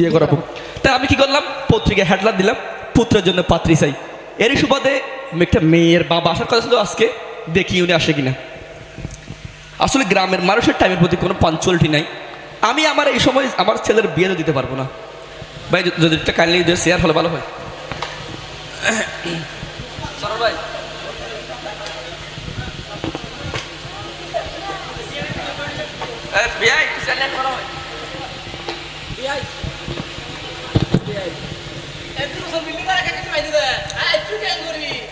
বিয়ে করাবো তাই আমি কি করলাম? পত্রিকায় হেডলার দিলাম পুত্রের জন্য পাত্রী চাই। এরই সুবাদে একটা মেয়ের বাবা আসার কথা ছিল আজকে দেখি উনি আসে কিনা। আসলে গ্রামের মানুষের টাইমের প্রতি কোনো পাঞ্চুয়ালিটি নাই। আমি আমার এই সময় আমার ছেলের বিয়ে দিতে পারব না। ভাই যদি- যদি একটা কাইন্ডলি দিয়ে শেয়ার হলে ভালো হয়। ভাই। বিয়াই, ছেলে করো।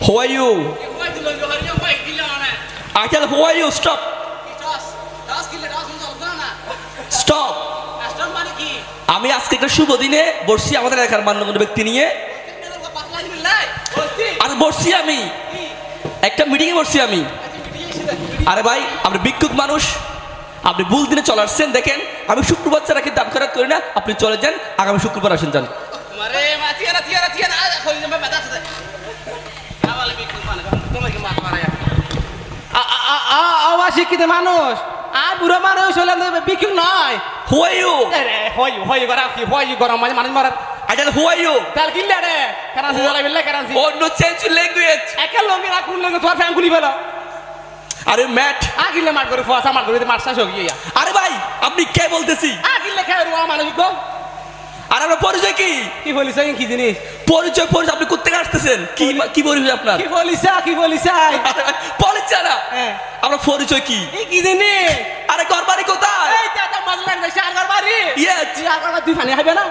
Who are you? Achal, who are you? Stop. Stop. আমি আজকে একটা শুভ দিনে বসছি আমাদের এলাকার মান্যগণ্য ব্যক্তি নিয়ে আর বসছি আমি একটা মিটিংয়ে বসছি আমি আরে ভাই আপনি বিক্ষুক মানুষ আপনি ভুল দিনে চলে আসছেন দেখেন আমি শুক্রবার ছাড়া কি দাম খারাপ করি না আপনি চলে যান আগামী শুক্রবার আসেন যান শিক্ষিত মানুষ আর বুড়ো মানুষ হলে বিক্রি নয় হু আর ইউ হয় হয় করা কি হয় গরম মানে মানুষ মারার আইডাল হু আর ইউ তাল কিনলে রে কারান্সি জ্বালা বিল্লে কারান্সি ও নো চেঞ্জ ল্যাঙ্গুয়েজ একে লঙ্গি না কোন লঙ্গি তোর ফ্যান গুলি ফেলো আরে ম্যাট আ কিনলে মার করে ফুয়াশা মার করে মার শাস হয়ে আরে ভাই আপনি কে বলতেছি আ খেয়ে রুয়া মানুষ গো আর আপনার পরিচয় কি? কি বলিস কি জিনিস? পরিচয় পরিচয় আপনি কোথেকে আসতেছেন? কি কি পরিচয় আপনার? কি বলিস কি বলিস পরিচয় না আপনার পরিচয় কি? কি জিনিস? আরে ঘর বাড়ি কোথায়? এই চাচা মাজলান দেশে আর বাড়ি? Yes. তুই আর তুই ফানি খাবে না?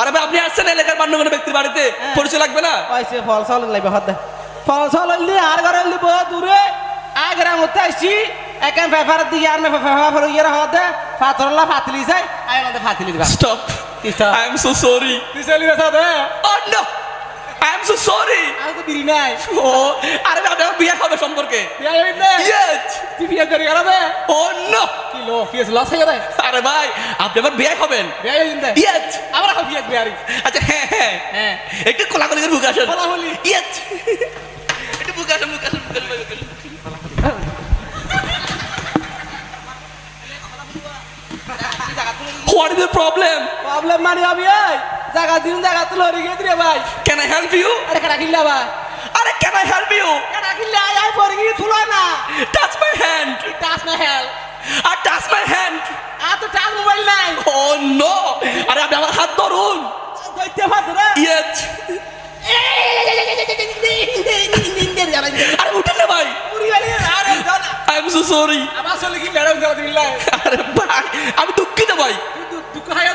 আরে ভাই আপনি আসছেন এলাকার মান্যগণ্য ব্যক্তির বাড়িতে? হ্যাঁ। পরিচয় লাগবে না? ওইসে ফল সল লাগবে হতে ফল সল হইলি আর ঘরে হইলি বহু দূরে। আগরা মতে আসছি। একেন ফেফার দিয়ে আর মে ফেফা ফর ইয়ে হতে ফাতরলা ফাতলি যায়। আই মতে ফাতলি দিবা। Stop Stop. I am so sorry চলি গেছ দে ও no I am so sorry আর তো বিরি নাই ও আরে আপনার বিয়ে হবে সম্পর্কে বিয়া হইতে ইয়েস তুই বিয়া করি গেল দে ও নো কি লো ফিস লস হয়ে আরে ভাই আপনি আবার বিয়ে হবেন বিয়া হইতে ইয়েস আবার এখন বিয়া বিয়ারি আচ্ছা হ্যাঁ হ্যাঁ হ্যাঁ একটু কোলাকুলি করে বুকে আসেন কোলাকুলি? ইয়েস একটু বুকে আসেন বুকে আসেন, বুকে আসেন। What is the problem? Problem মানে হবি এই জায়গা দিন জায়গা তুলো রে গেদি রে ভাই I help you? আরে কাটা কিল্লা ভাই আরে I help you? কাটা কিল্লা আই আই পরে গিয়ে তুলো না Touch my hand. টাচ না হেল আর touch my hand. আর তো টাচ মোবাইল নাই Oh no! আরে আপনি আমার হাত ধরুন। কইতে পারতো না Yes. আরে উঠেন না ভাই। I am so sorry. আমার চলে কি লাই আরে ভাই আমি দুঃখিত ভাই। দুঃখ হায়া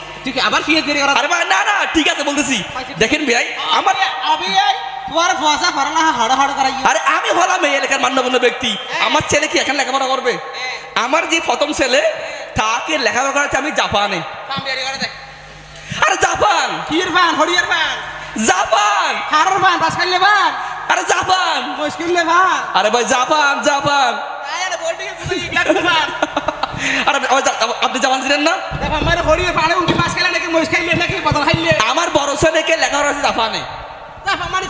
তুই আবার ফিয়ে দিয়ে করা আরে ভাই না না ঠিক আছে বলতেছি। দেখেন ভাই আমার এই ফুয়ার ফুয়াসা ফরলা হড় হড় করাই। আরে আমি হলাম এই এলাকার মান্যগণ্য ব্যক্তি। আমার ছেলে কি এখানে লেখাপড়া করবে? আমার যে প্রথম ছেলে তাকে লেখাপড়া করাচ্ছে আমি জাপানে। আরে জাপান! কির বান হড়িয়ার বান জাপান! হাড়র বান বাস খাইলে আরে জাপান! মুশকিল লে বান আরে ভাই জাপান জাপান! আয় না বলটি বান আরে আপনি জাপান ছিলেন না? আমার বড় ছেলেকে লেখাপড়া আছে জাপানে। মানে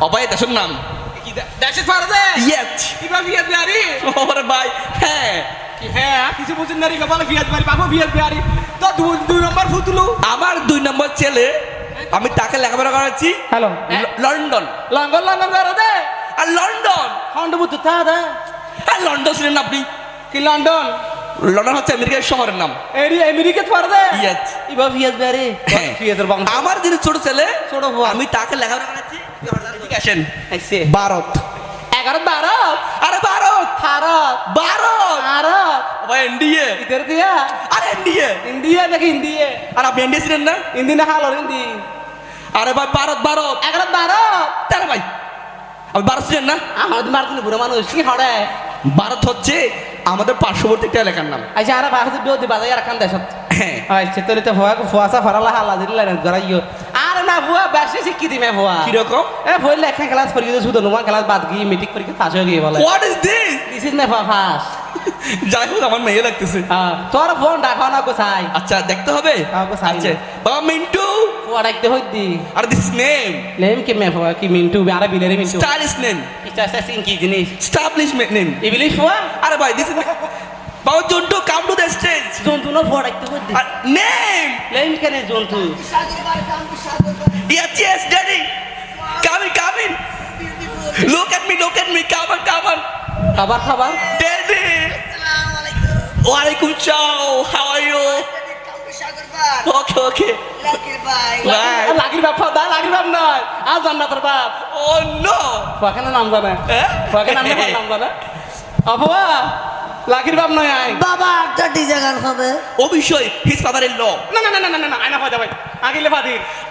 অবাই দেশের নাম। কি দেশে পারে দে। ইয়েট কিবা বিয়াত বিয়ারি? ওরে ভাই হ্যাঁ। হ্যাঁ কিছু বুঝুন নারী বলে বিয়াত বিয়ারি বাবু বিয়াত বিয়ারি। তো দুই দুই নম্বর ফুতুলু। আমার দুই নম্বর ছেলে আমি তাকে লেখাপড়া করাচ্ছি। হ্যালো। লন্ডন। লঙ্গন দে। আর লন্ডন। তা আর লন্ডন ছিলেন না আপনি? কি লন্ডন লন্ডন হচ্ছে আমেরিকার শহরের নাম। এরি আমেরিকা পারে দে Yes. ইবা বিয়াত বিয়ারি। হ্যাঁ। বিয়াতের বংশ আমার যিনি ছোট ছেলে ছোট। আমি তাকে লেখাপড়া করাচ্ছি। আসেন। আইছে ভারত। এগারো বারো? আরে ভারত! ভারত। ভারত! ভারত। ভাই এনডিএ। ইধর দিয়া? আরে এনডিএ। ইন্ডিয়া নাকি ইন্ডিয়া আর আপনি এনডিএ ছিলেন না? ইন্দি না হালো ইন্দি। আরে ভাই ভারত ভারত। এগারো ভারত তারে ভাই আপনি ভারত ছিলেন না? আমাদের মারতুন বুড়ো মানুষ। কি হড়ে ভারত হচ্ছে আমাদের পার্শ্ববর্তী একটা এলাকার নাম। আচ্ছা আর বাজাই আর দেশত হ্যাঁ। আচ্ছা তোর তো ভয় ফরালা হালা দিলা গড়াইও আর না ভুয়া বেশি শিক্ষি দিমে ভুয়া। কীরকম? এ বললে একটা ক্লাস পরীক্ষা শুধু নোমা ক্লাস বাদ গিয়ে মেট্রিক পরীক্ষা পাস হয়ে গিয়ে বলে। What is this this is never fuss. যাই হোক আমার মেয়ে লাগতেছে। তোর ফোন ডাকা না কোথায় আচ্ছা দেখতে হবে? হ্যাঁ, okay sign What like the hoodie? Are this name? Name ke main hua ki Mintu be Arabi name Mintu. Stylish name. Icha sa sing ki jini. Establishment name. English hua? Are bhai this is Bow Jontu come to the stage. Jontu no hua like the hoodie. Name. Name ke ne Jontu. Yes yes daddy. Come in come in. Look at me look at me come on come on. Khabar khabar. Daddy. Assalamualaikum. Waalaikumsalam. Okay, okay. লাগির বাপ দা লাগির বাপ নয়। আর জান্নাতের বাপ। no. ফোয়া নাম জানে? নাম নাম জানে? অফুয়া লাগির বাপ নয় আই বাবা একটা ডিজে গান হবে। ও বিষয় হিজ ফাদার ইন ল না না না না না না আয়না ফাদা ভাই আগিলে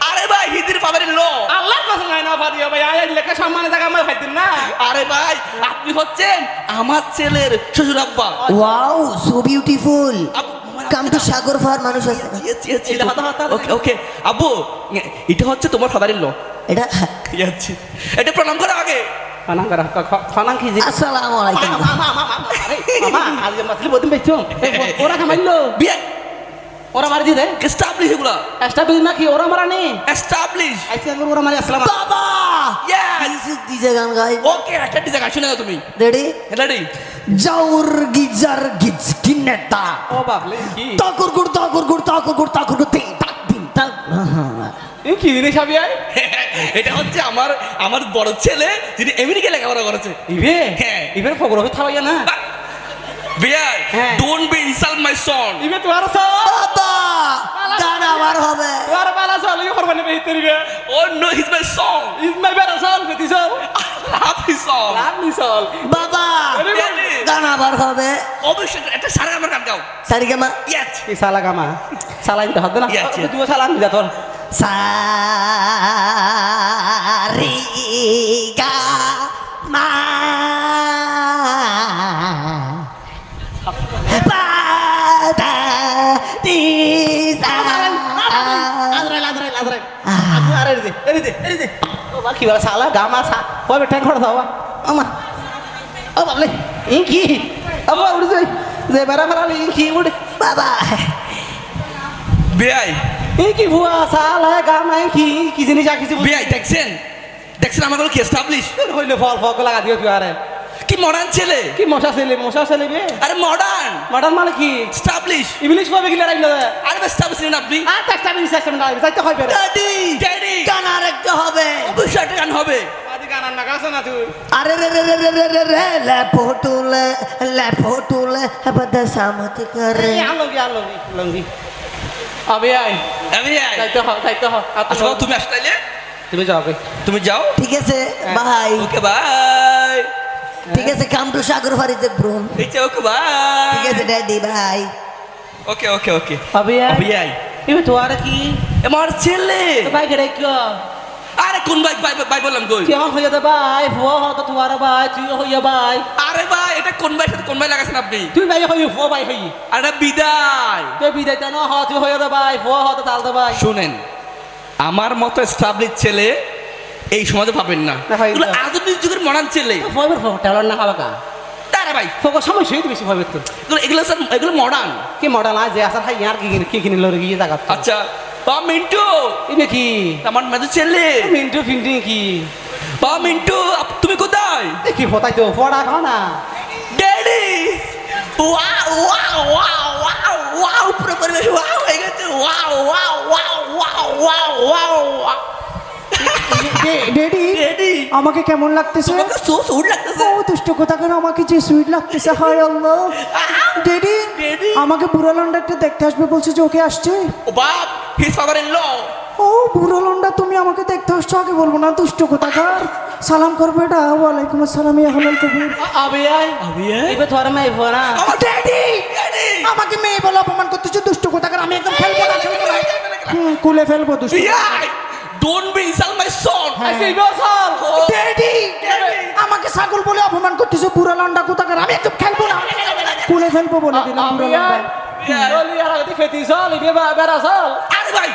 আরে ভাই ফাদার ইন ল আল্লাহ কসম আয়না ফাদি ভাই। আয় লেখা সম্মানে জায়গা আমার খাইতেন না। আরে ভাই আপনি হচ্ছেন আমার ছেলের শ্বশুর আব্বা। ওয়াও সো বিউটিফুল আব্বু, কাম টু সাগর ফার মানুষ আছে। ওকে ওকে আব্বু এটা হচ্ছে তোমার ফাদার ইন ল এটা এটা প্রণাম করো আগে আসসালামু আলাইকুম মামা মামা মামা আরে মামা আজ মাসলি বদিন বেচছো ওরা কামাইলো বিয়ে ওরা মারি দি দে। এস্টাবলিশ এগুলা। এস্টা বিল না কি ওরা মারা নেই। এস্টাবলিশ আইসি আমি ওরা মারি আসসালাম বাবা! ইয়েস দিস ইজ ডিজে গান গাই। ওকে একটা ডিজাইন শুনে নাও তুমি। রেডি রেডি জাউর গিজার গিজ কিনেটা ও বাবলে কি? তকুর গুড় তকুর গুড় তকুর গুড় তাকুর গুড় তিন তাক তিন তাক এই কি জিনিস আবি আই? এটা হচ্ছে আমার আমার বড় ছেলে যিনি আমেরিকা লেখাপড়া করেছে। ইবে? হ্যাঁ। ইবে ফগর হই থাবাইয়া না। বিয়ার don't be insult my son ইবে তোমার সন বাবা গান আমার হবে। তোমার বালা সন ইউ করবে না বেহিত করিবে ও no is my son is my better son কতি সন লাভ সন লাভ সন বাবা গান আমার হবে। অবশ্যই এটা সারা আমার গান গাও। সারি গামা? ইয়াচ কি সালা গামা। সালাই তো হবে না। তুই সালা আমি যা তোর। সারি গামা। দে এরি দে এরি দে ও বা কি বলা সালা গামা সা ও বেটা খড় দাও আমা ও বাবলে ইঙ্কি কি আবা উড়ে যাই যে বেড়া বেড়া ইঙ্কি কি উড়ে বাবা। বিআই। ইঙ্কি কি ভুয়া সালা গামা ইঙ্কি কি জিনিস আকিছি বিআই দেখছেন? দেখছেন আমার কি এস্টাবলিশ হইলে ফল ফল লাগা দিও তুই আরে। মডার্ন ছেলে। কি মশা ছেলে মশা ছেলে বে। আরে মডার্ন মাডার মানে কি? এস্টাবলিশ ইংলিশ পাবে কি লড়াই না আরে এস্টাবলিশ নেন আপনি। আর একটা আমি সিস্টেম না যাইতে হয় বেরে। ড্যাডি ড্যাডি গান আর একটা হবে। অবশ্যই একটা গান হবে। আদি গানা না গাছ না তুই। আরে রে রে রে রে রে রে রে লে ফোটুলে লে ফোটুলে বদা সামত করে। এই আলঙ্গি আলঙ্গি আলঙ্গি। আবে আই আমি আই যাইতে হয় যাইতে হয় আচ্ছা তুমি আসলে? তুমি যাও তুমি যাও? ঠিক আছে ভাই ওকে বাই ঠিক আছে come to Sagar okay bye ঠিক আছে ড্যাডি ভাই ওকে ওকে ওকে। অবি আই ইবে তো আর কি আমার ছেলে। তো ভাই গড়াই কি আরে কোন ভাই ভাই ভাই বললাম কই? কি হইয়া দে ভাই হ তো তোমার ভাই তুই হইয়া ভাই। আরে ভাই এটা কোন ভাই সাথে কোন ভাই লাগাছেন আপনি? তুই ভাই হই ফুয়া ভাই হই আরে বিদায়। তুই বিদায় তা না হ তুই হইয়া দে ভাই হ তো তাল দে ভাই। শুনেন আমার মতো এস্টাবলিশ ছেলে এই সমাজে পাবেন না। আধুনিক যুগের মডার্ন ছেলে। টেলর না খাবা কা? তারা ভাই। ফুয়া সমস্যা হই বেশি ভাবে তো। এগুলো এগুলো স্যার এগুলো মডার্ন। কি মডার্ন? আজ আসার হাই আর কি কি কিনে লরে গিয়ে জায়গা আচ্ছা বা মিন্টু। ইবে কি? আমার মেজো ছেলে। মিন্টু ফিন্টি কি? বা মিন্টু তুমি কোথায়? এ কি হতাই তো খাও না। ড্যাডি! ওয়াও ওয়াও ওয়াও পুরো পরিবেশ হয়ে গেছে। Wow wow wow wow wow daddy আমাকে কেমন লাগতেছে? তোমাকে সো সুর লাগতেছে। ও দুষ্ট কথা কেন আমাকে যে সুইট লাগতেছে? হায় আল্লাহ। ডেডি আমাকে বুড়ো লন্ডারটা দেখতে আসবে বলছে যে ওকে আসছে। ও বাপ হিজ ফাদার ইন ল ও বুড়ো লন্ডা তুমি আমাকে দেখতে আসছো আগে বলব না দুষ্ট কোথাকার সালাম করব এটা ওয়ালাইকুম আসসালাম ইয়া হলাল কবির। আবে আই আবে আই? ইবে তোর মে ফড়া আমার ড্যাডি ড্যাডি আমাকে মেয়ে বলে অপমান করতেছে দুষ্ট কোথাকার আমি একদম ফেলব না ফেলব না। কুলে ফেলব দুষ্ট don't be insult my son আইছে ইবে সর ড্যাডি আমাকে ছাগল বলে অপমান করতেছে বুড়ো লন্ডা কোথাকার আমি একদম খেলব না কুলে ফেলব বলে দিলাম বুড়ো লন্ডা আই চলি আর আগে ফেতি চল ইবে বা বেড়া চল আরে ভাই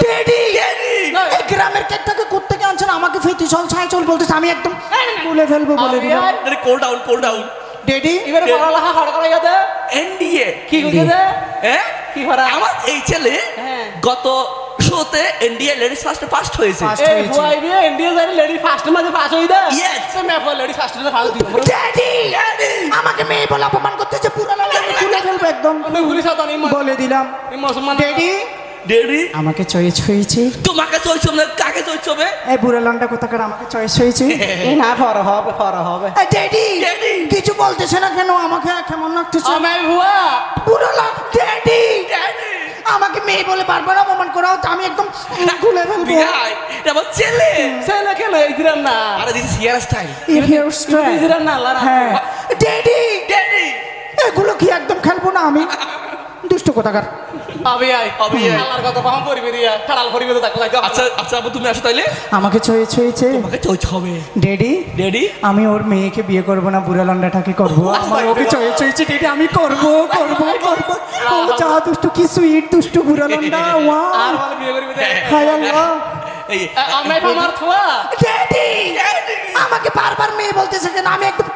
ড্যাডি ড্যাডি এই গ্রামের কেকটাকে কোত্থেকে আনছেন আমাকে ফেতি চল ছাই চল বলতেছে আমি একদম বলে ফেলব বলে দিলাম cool down cool down daddy এবারে পড়ালেখা হড় করে দে এনডিএ কি করে দে হ্যাঁ কি করা আমার এই ছেলে হ্যাঁ। গত শোতে এনডিএ লেডিস ফার্স্টে ফার্স্ট হয়েছে। First এই ভুয়াই দিয়ে ইন্ডিয়া যাই লেডি ফার্স্ট মাঝে হই দে লেডি ফার্স্ট ড্যাডি আমাকে মেয়ে বলে অপমান করতেছে পুরো তুলে ফেলব একদম। আমি বলে দিলাম। এই মুসলমান। ড্যাডি ডেডি আমাকে চয়েস হয়েছে তোমাকে চলছে না কাকে চলছে হবে এই বুড়া লন্ডা কোথাকার আমাকে চয়েস হয়েছে এই না ফর হবে ফর হবে। ড্যাডি কিছু বলতেছে না কেন আমাকে কেমন লাগতেছে? আমি ভুয়া বুড়ো লন্ডা ড্যাডি ড্যাডি মেয়ে বলে বারবার অপমান করা হতো আমি একদম খুলে ফেলব। বিয়াই এটা আমার ছেলে। ছেলে কেন এই দিরান না। আরে this here style here style style। না লারা হ্যাঁ। ড্যাডি! ড্যাডি! এগুলো কি একদম খেলব না আমি? কোথাকার? আবি আই আবি আই। আল্লাহর কথা পাহাম পরিবে দিয়া খাড়াল পরিবে তো তাকে যাইতে আচ্ছা আচ্ছা আবু তুমি আসো তাইলে। আমাকে তোমাকে হবে আমি ওর মেয়েকে বিয়ে করব না বুড়া লন্ডাটাকে করব। আমার ওকে চয়েস হয়েছে ড্যাডি আমি করব করব করব। ও যা দুষ্ট কি সুইট দুষ্ট বুড়া লন্ডা আর বলে বিয়ে করিবে হায় আল্লাহ। এই আমি আমার থুয়া। ড্যাডি আমাকে বারবার মেয়ে বলতেছে কেন? আমি একদম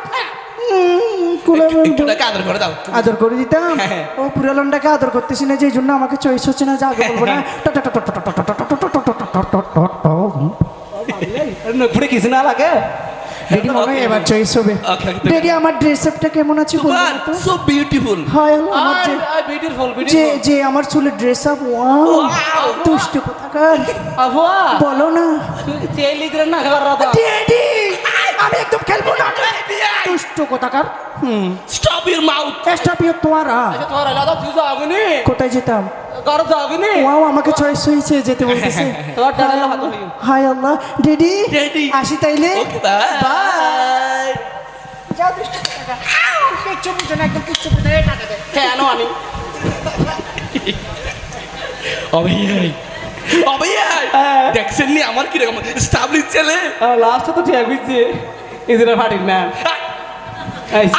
একটু আদর করে দাও আদর করে দিতাম হ্যাঁ। ও পুরা লন্ডাকে আদর করতেছি না যে জন্য আমাকে চয়েস হচ্ছে না যা বলব না পুরে কিছু না লাগে ডেডি মনে হয় এবার চয়েস হবে Okay, okay. ডেডি আমার ড্রেস আপটা কেমন আছে বলব তো সো বিউটিফুল হায় আমার যে বিউটিফুল যে যে আমার চুলের ড্রেস আপ ওয়াও কোথাকার বলো না তেল দিলেন না খাবার রাত ডেডি আমি একদম খেলব না দুষ্ট কোথাকার? হুম। Stop your mouth stop your তোয়ারা তোর লাদা তুই যাবনি কোথায় যেতাম? ঘর যাবনি ওয়াও আমাকে চয়েস হয়েছে যেতে বলতেছে। তোর ডালে হাত হইও হাই আল্লাহ। Daddy daddy. আসি তাইলে। ওকে বাই বাই যা দুষ্ট কোথাকার। কিচ্ছু বুঝে না একদম কিচ্ছু বুঝে না কেন দেখছেন নি আমার কীরকম? স্টাবলিশ ছেলে। লাস্টে তো ঠিক এদিকে ফাটিক না।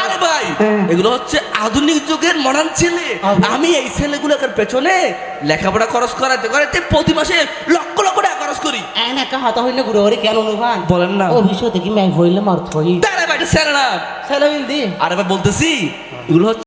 আরে ভাই এগুলো হচ্ছে আধুনিক যুগের মডার্ন ছেলে। আমি এই ছেলেগুলোকে পেছনে লেখাপড়া খরচ করাতে করাতে প্রতি মাসে লক্ষ লক্ষ টাকা খরচ করি। এন একা হাতা হইলে ঘুরে ঘুরে কেন অনুভান বলেন না। ও বিষয় দেখি ম্যাং হইলে মারত হই? আরে ভাই ছেলে না। ছেলে দি। আরে ভাই বলতেছি এগুলো হচ্ছে